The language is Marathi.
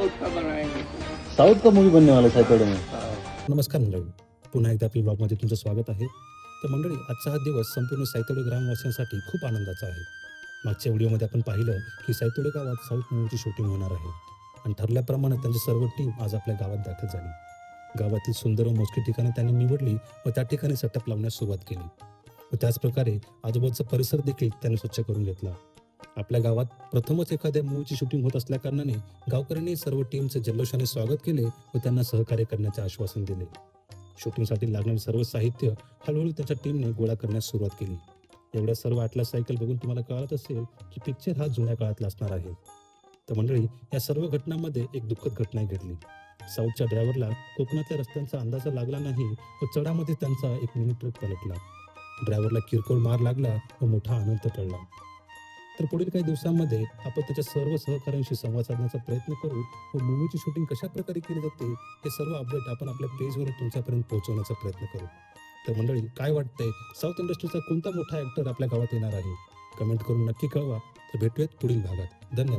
साउथ का बनाएंगे साउथ का मूवी बनने वाला है सैटरडे में। नमस्कार मंडळी पुन्हा एकदा आपल्या ब्लॉगमध्ये तुमचं स्वागत आहे. तर मंडळी आजचा हा दिवस संपूर्ण सायतोडे ग्रामवासियांसाठी खूप आनंदाचा आहे. मागच्या व्हिडिओमध्ये आपण पाहिलं की सायतोडे गावात साऊथ मूवीची शूटिंग होणार आहे. आणि ठरल्याप्रमाणे त्यांची सर्व टीम आज आपल्या गावात दाखल झाली. गावातील सुंदर व मोजकी ठिकाणे त्यांनी निवडली व त्या ठिकाणी सेटअप लावण्यास सुरुवात केली. व त्याचप्रकारे आजूबाजूचा परिसर देखील त्यांनी स्वच्छ करून घेतला. आपल्या गावात प्रथमच एखाद्या मूवीची शूटिंग होत असल्याकारणाने गावकऱ्यांनी सर्व टीमचे जल्लोषाने स्वागत केले व त्यांना सहकार्य करण्याचे आश्वासन दिले. शूटिंगसाठी लागणारे सर्व साहित्य हळूहळू त्याच्या टीमने गोळा करण्यास सुरुवात केली. एवढ्या सर्व आटला सायकल बघून तुम्हाला कळत असेल की पिक्चर हा जुन्या काळातला असणार आहे. तर मंडळी या सर्व घटनांमध्ये एक दुःखद घटना घडली. साऊथच्या ड्रायव्हरला कोकणातल्या रस्त्यांचा अंदाज लागला नाही व चढामध्ये त्यांचा एक मिनी ट्रक पलटला. ड्रायव्हरला किरकोळ मार लागला व मोठा आनंद टळला. तर पुढील काही दिवसांमध्ये आपण त्याच्या सर्व सहकाऱ्यांशी संवाद साधण्याचा प्रयत्न करू. व मूवीची शूटिंग कशा प्रकारे केली जाते हे सर्व अपडेट आपण आपल्या पेजवर तुमच्यापर्यंत पोहोचवण्याचा प्रयत्न करू. तर मंडळी काय वाटतंय? साऊथ इंडस्ट्रीचा कोणता मोठा ऍक्टर आपल्या गावात येणार आहे? कमेंट करून नक्की कळवा. तर भेटूयात पुढील भागात. धन्यवाद.